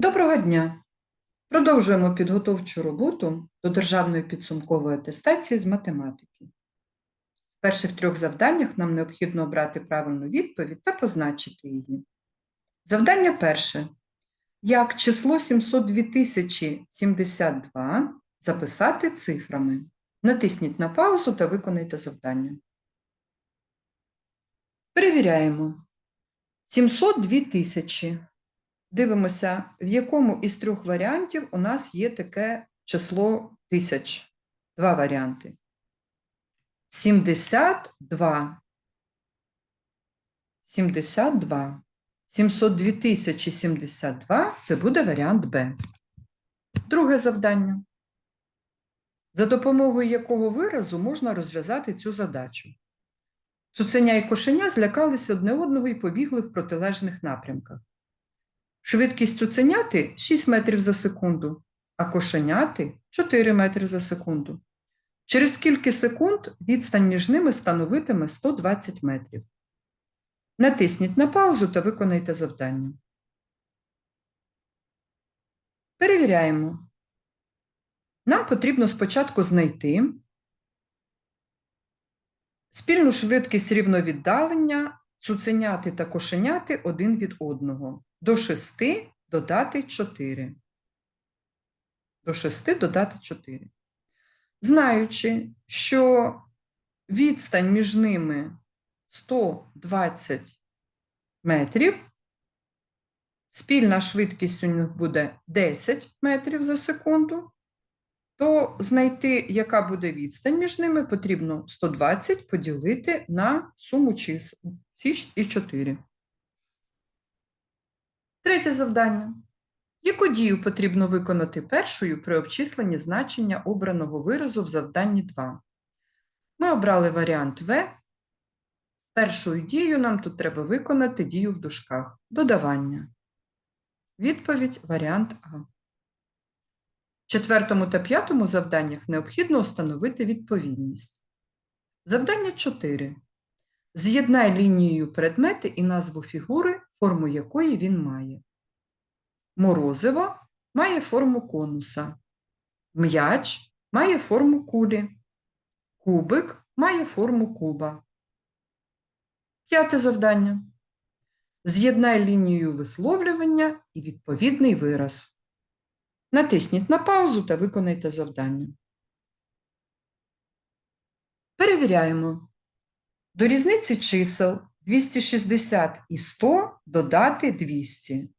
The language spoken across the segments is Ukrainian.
Доброго дня! Продовжуємо підготовчу роботу до державної підсумкової атестації з математики. В перших трьох завданнях нам необхідно обрати правильну відповідь та позначити її. Завдання перше. Як число 702 072 записати цифрами? Натисніть на паузу та виконайте завдання. Перевіряємо. 702 тисячі. Дивимося, в якому із трьох варіантів у нас є таке число тисяч. Два варіанти. 72. 72. 702 тисячі 72 – це буде варіант Б. Друге завдання. За допомогою якого виразу можна розв'язати цю задачу? Цуценя і кошеня злякалися одне одного і побігли в протилежних напрямках. Швидкість цуценяти 6 метрів за секунду, а кошеняти 4 метри за секунду. Через скільки секунд відстань між ними становитиме 120 метрів. Натисніть на паузу та виконайте завдання. Перевіряємо. Нам потрібно спочатку знайти спільну швидкість рівновіддалення цуценяти та кошеняти один від одного. До 6 додати 4. До 6 додати 4. Знаючи, що відстань між ними 120 метрів, спільна швидкість у них буде 10 метрів за секунду, то знайти, яка буде відстань між ними, потрібно 120 поділити на суму чисел 6 і 4. Третє завдання. Яку дію потрібно виконати першою при обчисленні значення обраного виразу в завданні 2? Ми обрали варіант В. Першою дією нам тут треба виконати дію в дужках. Додавання. Відповідь варіант А. В четвертому та п'ятому завданнях необхідно встановити відповідність. Завдання 4. З'єднай лінією предмети і назву фігури, форму якої він має. Морозиво має форму конуса. М'яч має форму кулі. Кубик має форму куба. П'яте завдання. З'єднай лінією висловлювання і відповідний вираз. Натисніть на паузу та виконайте завдання. Перевіряємо. До різниці чисел 260 і 100 додати 200.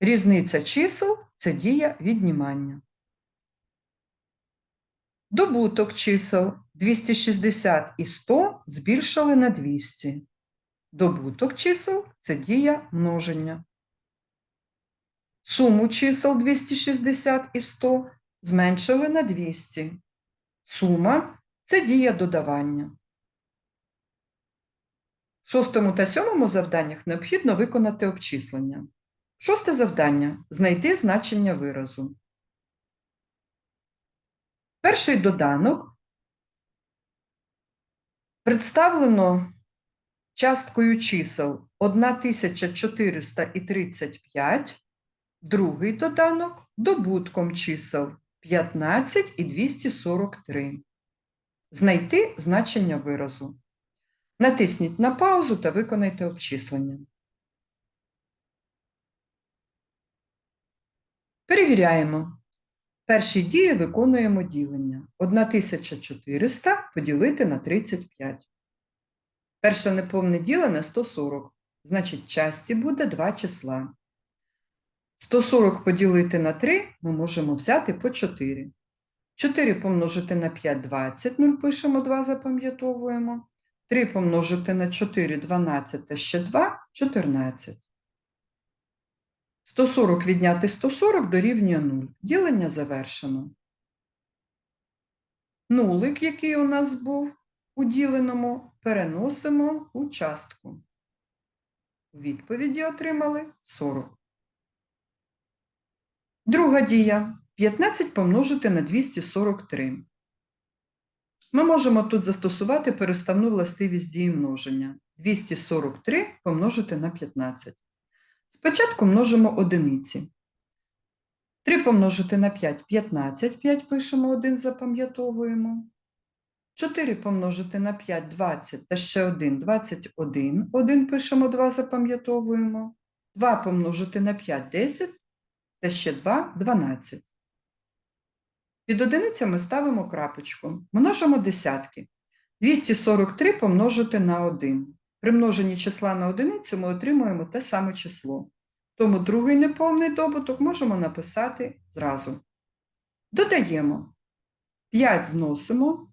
Різниця чисел це дія віднімання. Добуток чисел 260 і 100 збільшили на 200. Добуток чисел це дія множення. Суму чисел 260 і 100 зменшили на 200. Сума це дія додавання. В шостому та сьомому завданнях необхідно виконати обчислення. Шосте завдання знайти значення виразу. Перший доданок представлено часткою чисел 1435, другий доданок добутком чисел 15 і 243. Знайти значення виразу. Натисніть на паузу та виконайте обчислення. Перевіряємо. Перші дії виконуємо ділення. 1400 поділити на 35. Перше неповне ділене 140. Значить, часті буде 2 числа. 140 поділити на 3 ми можемо взяти по 4. 4 помножити на 5 – 20, 0 пишемо 2, запам'ятовуємо. 3 помножити на 4 – 12, та ще 2 – 14. 140 відняти 140 дорівнює 0. Ділення завершено. Нулик, який у нас був у діленому, переносимо у частку. Відповіді отримали 40. Друга дія. 15 помножити на 243. Ми можемо тут застосувати переставну властивість дії множення. 243 помножити на 15. Спочатку множимо одиниці. 3 помножити на 5 – 15. 5 пишемо 1, запам'ятовуємо. 4 помножити на 5 – 20, та ще 1 – 21. 1 пишемо 2, запам'ятовуємо. 2 помножити на 5 – 10, та ще 2 – 12. Під одиницями ставимо крапочку. Множимо десятки. 243 помножити на 1. При множенні числа на одиницю ми отримуємо те саме число. Тому другий неповний добуток можемо написати зразу. Додаємо 5 зносимо,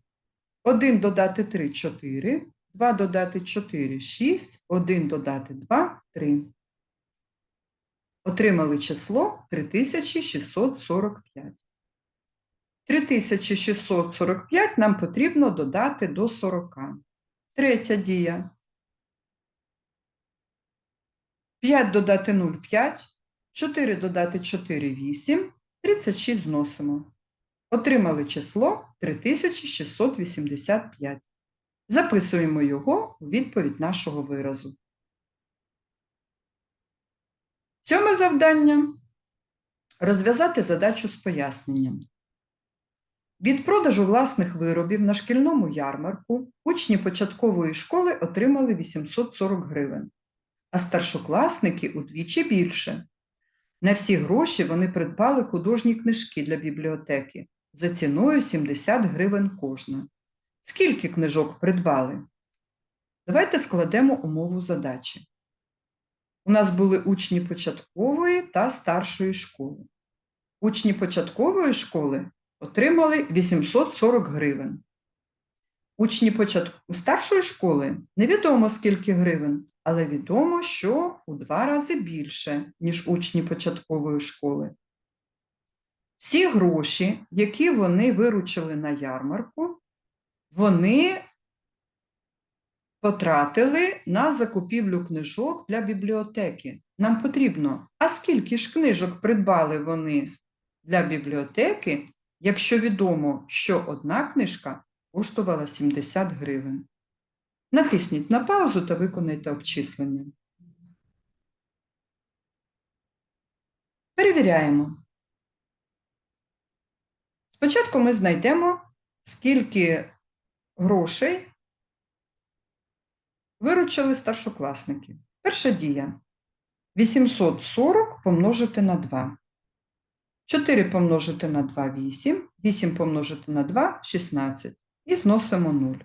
1 додати 3 – 4, 2 додати 4 – 6, 1 додати 2 – 3. Отримали число 3645. 3645 нам потрібно додати до 40. Третя дія. 5 додати 0 – 5, 4 додати 4 – 8, 36 зносимо. Отримали число 3685. Записуємо його у відповідь нашого виразу. Сьоме завдання розв'язати задачу з поясненням. Від продажу власних виробів на шкільному ярмарку учні початкової школи отримали 840 гривень, а старшокласники удвічі більше. На всі гроші вони придбали художні книжки для бібліотеки за ціною 70 гривень кожна. Скільки книжок придбали? Давайте складемо умову задачі. У нас були учні початкової та старшої школи. Учні початкової школи отримали 840 гривень. Учні початку старшої школи невідомо скільки гривень, але відомо, що у два рази більше, ніж учні початкової школи. Всі гроші, які вони виручили на ярмарку, вони потратили на закупівлю книжок для бібліотеки. Нам потрібно, а скільки ж книжок придбали вони для бібліотеки, якщо відомо, що одна книжка коштувала 70 гривень. Натисніть на паузу та виконайте обчислення. Перевіряємо. Спочатку ми знайдемо, скільки грошей виручили старшокласники. Перша дія. 840 помножити на 2. 4 помножити на 2 – 8, 8 помножити на 2 – 16. І зносимо 0.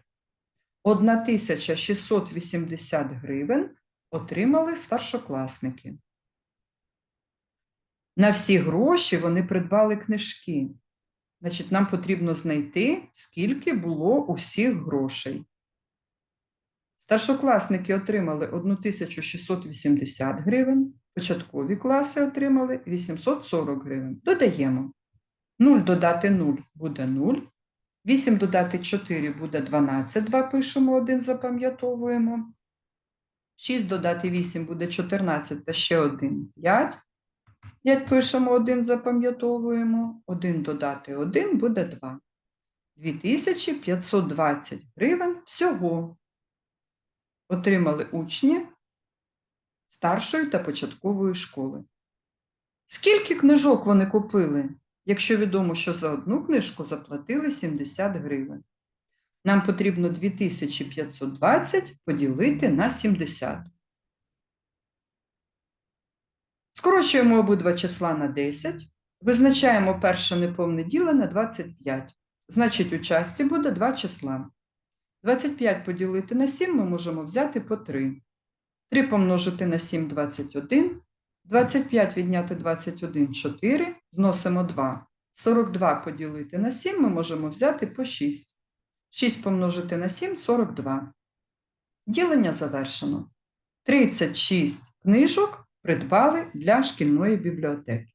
1680 гривень отримали старшокласники. На всі гроші вони придбали книжки. Значить, нам потрібно знайти, скільки було усіх грошей. Старшокласники отримали 1680 гривень, початкові класи отримали 840 гривень. Додаємо. 0 додати 0 буде 0. 8 додати 4 буде 12, 2 пишемо, 1 запам'ятовуємо. 6 додати 8 буде 14 та ще 1 – 5. 5 пишемо, 1 запам'ятовуємо. 1 додати 1 буде 2. 2520 гривень всього отримали учні старшої та початкової школи. Скільки книжок вони купили, якщо відомо, що за одну книжку заплатили 70 гривень? Нам потрібно 2520 поділити на 70. Скорочуємо обидва числа на 10. Визначаємо перше неповне діле на 25. Значить, у часті буде два числа. 25 поділити на 7 ми можемо взяти по 3. 3 помножити на 7 – 21. 25 відняти 21 – 4. Зносимо 2. 42 поділити на 7 ми можемо взяти по 6. 6 помножити на 7 – 42. Ділення завершено. 36 книжок придбали для шкільної бібліотеки.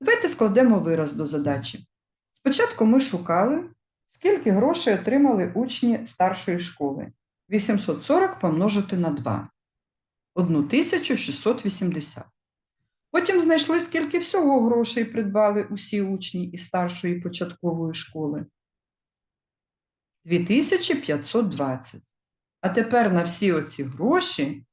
Давайте складемо вираз до задачі. Спочатку ми шукали, скільки грошей отримали учні старшої школи. 840 помножити на 2. 1680. Потім знайшли, скільки всього грошей придбали усі учні із старшої початкової школи. 2520. А тепер на всі оці гроші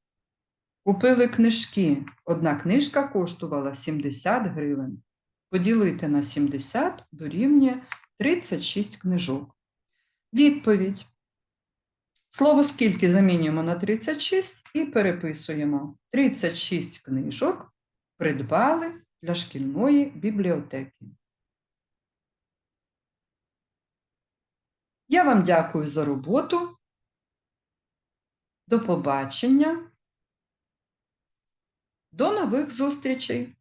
купили книжки. Одна книжка коштувала 70 гривень. поділити на 70 дорівнює 36 книжок. Відповідь. Слово скільки замінюємо на 36 і переписуємо. 36 книжок придбали для шкільної бібліотеки. Я вам дякую за роботу. До побачення. До нових зустрічей!